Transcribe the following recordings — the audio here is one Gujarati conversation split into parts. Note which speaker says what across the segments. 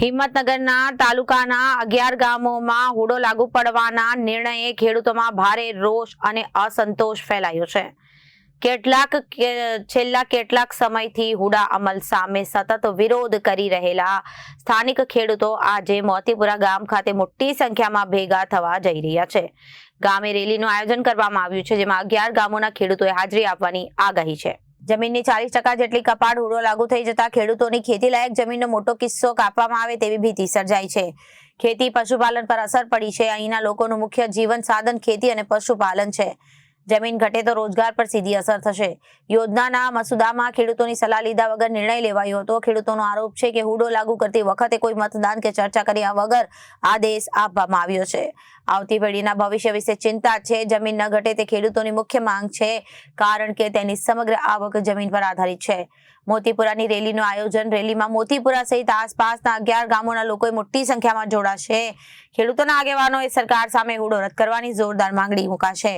Speaker 1: હિંમતનગરના તાલુકાના અગિયાર ગામોમાં હુડો લાગુ પડવાના નિર્ણયે ખેડૂતોમાં ભારે રોષ અને અસંતોષ ફેલાયો છે. કેટલાક છેલ્લા કેટલાક સમયથી હુડા અમલ સામે સતત વિરોધ કરી રહેલા સ્થાનિક ખેડૂતો આજે મોતીપુરા ગામ ખાતે મોટી સંખ્યામાં ભેગા થવા જઈ રહ્યા છે. ગામે રેલીનું આયોજન કરવામાં આવ્યું છે, જેમાં અગિયાર ગામોના ખેડૂતોએ હાજરી આપવાની આગાહી છે. જમીનની ચાલીસ ટકા જેટલી કપાડ હુડો લાગુ થઈ જતા ખેડૂતોની ખેતી લાયક જમીનનો મોટો કિસ્સો કાપવામાં આવે તેવી ભીતિ સર્જાઈ છે. ખેતી પશુપાલન પર અસર પડી છે. અહીંના લોકોનું મુખ્ય જીવન સાધન ખેતી અને પશુપાલન છે. જમીન ઘટે તો રોજગાર પર સીધી અસર થશે. યોજનાના મસુદામાં ખેડૂતોની સલાહ લીધા વગર નિર્ણય લેવાયો હતો. ખેડૂતોનો આરોપ છે કે હુડો લાગુ કરતી વખતે કોઈ મતદાન કે ચર્ચા કર્યા વગર આદેશ આપવામાં આવ્યો છે. આવતી પેઢીના ભવિષ્ય વિશે ચિંતા છે, જમીન ન ઘટે તે ખેડૂતોની મુખ્ય માંગ છે, કારણ કે તેની સમગ્ર આવક જમીન પર આધારિત છે. મોતીપુરાની રેલીનું આયોજન. રેલીમાં મોતીપુરા સહિત આસપાસના અગિયાર ગામોના લોકોએ મોટી સંખ્યામાં જોડાશે. ખેડૂતોના આગેવાનોએ સરકાર સામે હુડો રદ કરવાની જોરદાર માંગણી મુકાશે.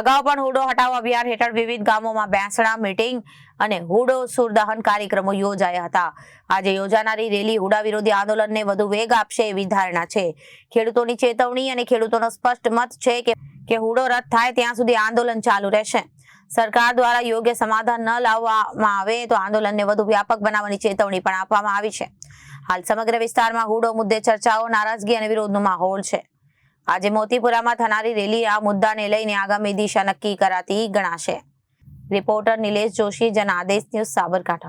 Speaker 1: અગાઉ પણ હુડો હટાવો અભિયાન હેઠળ વિવિધ ગામોમાં બેસણા, મીટિંગ અને હુડો સુરદહન કાર્યક્રમો યોજાયા હતા. આજે યોજાનારી રેલી હુડા વિરોધી આંદોલનને વધુ વેગ આપશે એવી ધારણા છે. ખેડૂતોની ચેતવણી અને ખેડૂતોનો સ્પષ્ટ મત છે કે હુડો રદ થાય ત્યાં સુધી આંદોલન ચાલુ રહેશે. સરકાર દ્વારા યોગ્ય સમાધાન ન લાવવામાં આવે તો આંદોલનને વધુ વ્યાપક બનાવવાની ચેતવણી પણ આપવામાં આવી છે. હાલ સમગ્ર વિસ્તારમાં હુડો મુદ્દે ચર્ચાઓ, નારાજગી અને વિરોધનો માહોલ છે. આજે મોતીપુરામાં થનારી રેલી આ મુદ્દાને લઈને આગામી દિશા નક્કી કરાતી ગણાશે. Reporter Nilesh Joshi Janadesh news Sabarkantha.